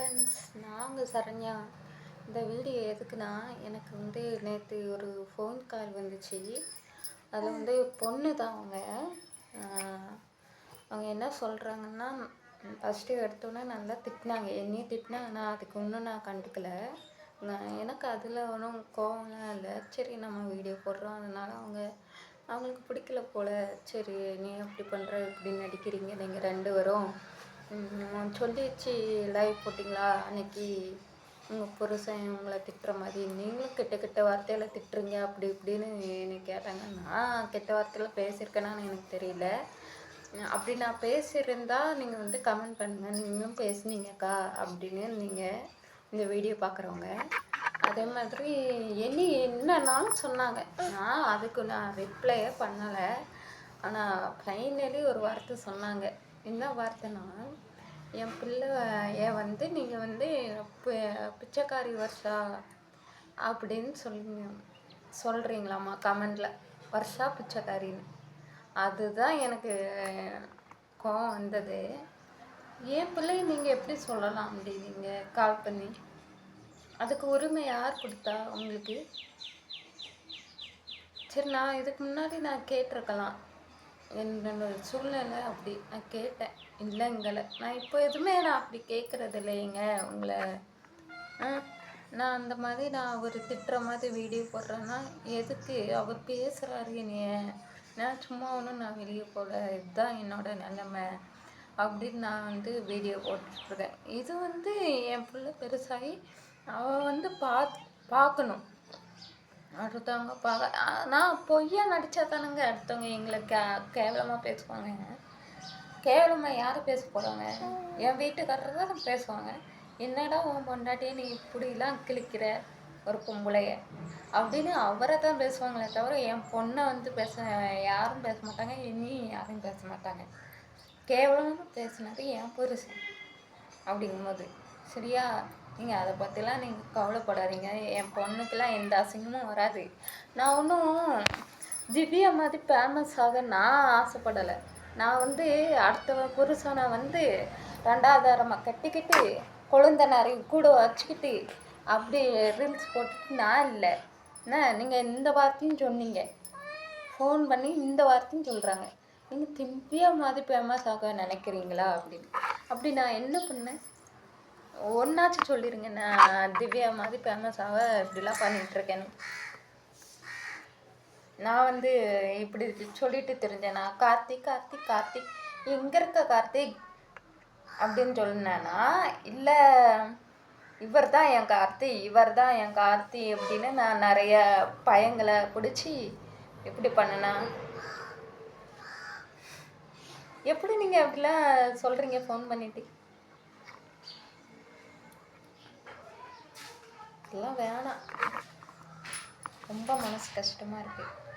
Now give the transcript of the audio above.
Friends நாங்கள் சரண்யா. இந்த video எதுக்குன்னா எனக்கு வந்து நேற்று ஒரு ஃபோன் கால் வந்துச்சு. அதில் வந்து பொண்ணு தான் அவங்க. அவங்க என்ன சொல்கிறாங்கன்னா ஃபஸ்ட்டு எடுத்தோன்னே நல்லா திட்டினாங்க. என்னையும் திட்டினாங்க. நான் அதுக்கு ஒன்றும் நான் கண்டுக்கல. நான் எனக்கு அதில் ஒன்றும் கோவம்லாம் இல்லை. சரி நம்ம வீடியோ போடுறோம். அதனால் அவங்க அவங்களுக்கு பிடிக்கல போல். சரி நீ அப்படி பண்ணுற இப்படி நடிக்கிறீங்க. நீங்கள் ரெண்டு வரும் சொல்லிச்சு லைவ் போட்டிங்களா? அன்னைக்கு உங்கள் புருஷன் உங்களை திட்டுற மாதிரி நீங்களும் கெட்ட கெட்ட வார்த்தையில் திட்டுறீங்க. அப்படி இப்படின்னு என்னை கேட்டாங்க. நான் கெட்ட வார்த்தையில் பேசியிருக்கேனான்னு எனக்கு தெரியல. அப்படி நான் பேசியிருந்தா நீங்கள் வந்து கமெண்ட் பண்ணுங்கள் நீங்களும் பேசுனீங்கக்கா அப்படின்னு நீங்கள் இந்த வீடியோ பார்க்குறவங்க. அதே மாதிரி என்ன என்னன்னாலும் சொன்னாங்க. நான் அதுக்கு நான் ரிப்ளையே பண்ணலை. ஆனால் ஃபைனலி ஒரு வார்த்தை சொன்னாங்க. என்ன வார்த்தைனா என் பிள்ளை ஏன் வந்து நீங்கள் வந்து பிச்சைக்காரி வருஷா அப்படின்னு சொல்லி சொல்கிறீங்களாம்மா கமெண்டில். வருஷா பிச்சைக்காரின்னு. அதுதான் எனக்கு கோவம் வந்தது. என் பிள்ளைய நீங்கள் எப்படி சொல்லலாம் அப்படி நீங்கள் கால் பண்ணி? அதுக்கு உரிமை யார் கொடுத்தா உங்களுக்கு? சரி நான் இதுக்கு முன்னாடி நான் கேட்டிருக்கலாம். என்னோட சூழ்நிலை அப்படி நான் கேட்டேன். இல்லைங்களை நான் இப்போ எதுவுமே நான் அப்படி கேட்குறது இல்லைங்க உங்களை ஆ, நான் அந்த மாதிரி நான் அவர் திட்டுற மாதிரி வீடியோ போடுறேன்னா எதுக்கு அவர் பேசுகிறாரு என்னைய? நான் சும்மா ஒன்றும் நான் வெளியே போகல. இதுதான் என்னோட நிலைமை அப்படின்னு நான் வந்து வீடியோ போட்டுட்ருக்கேன். இது வந்து என் பிள்ளை பெருசாகி அவள் வந்து பார்த்து பார்க்கணும். அடுத்தவங்க பார்க்க ஆனால் நான் பொய்யா நடிச்சா தானுங்க அடுத்தவங்க எங்களை கே கேவலமாக பேசுவாங்க. கேவலமாக யார் பேச போகிறாங்க என் வீட்டுக்காரர் தான் பேசுவாங்க. என்னடா உன் பொண்டாட்டியே நீ இப்படிலாம் கிழிக்கிற ஒரு பொம்பளைய? அப்படின்னு அவரை தான் பேசுவாங்களே தவிர என் பொண்ணை வந்து பேச யாரும் பேச மாட்டாங்க. இனியும் யாரும் பேச மாட்டாங்க. கேவலமாக பேசினது என் புருஷன் அப்படிங்கும்போது. சரியா? நீங்கள் அதை பற்றிலாம் நீங்கள் கவலைப்படாதீங்க. என் பொண்ணுக்கெல்லாம் எந்த அசிங்கமும் வராது. நான் ஒன்றும் திவ்யா மாதிரி ஃபேமஸ் ஆக நான் ஆசைப்படலை. நான் வந்து அடுத்த புருஷனை வந்து ரெண்டாவதாரமாக கட்டிக்கிட்டு கொழுந்தனாரை கூட வச்சுக்கிட்டு அப்படி ரீல்ஸ் போட்டுட்டு நான் இல்லை. என்ன? நீங்கள் இந்த வார்த்தையும் சொன்னீங்க. ஃபோன் பண்ணி இந்த வார்த்தையும் சொல்கிறாங்க நீங்கள் திவ்யா மாதிரி ஃபேமஸ் ஆக நினைக்கிறீங்களா அப்படின்னு. அப்படி நான் என்ன பண்ணேன்? ஒன்றாச்சும் சொல்லிடுங்க நான் திவ்யா மாதிரி ஃபேமஸ் ஆக இப்படிலாம் பண்ணிகிட்ருக்கேன்னு நான் வந்து இப்படி சொல்லிட்டு தெரிஞ்சேன். நான் கார்த்திக் கார்த்திக் கார்த்திக் எங்கே இருக்க கார்த்திக் அப்படின்னு சொன்னேன்னா இல்லை இவர் தான் என் கார்த்தி இவர் தான் என் கார்த்தி அப்படின்னு நான் நிறைய பையங்களை பிடிச்சி எப்படி பண்ணனா? எப்படி நீங்கள் அப்படிலாம் சொல்கிறீங்க ஃபோன் பண்ணிட்டு. இதெல்லாம் வேணாம். ரொம்ப மனசு கஷ்டமாக இருக்குது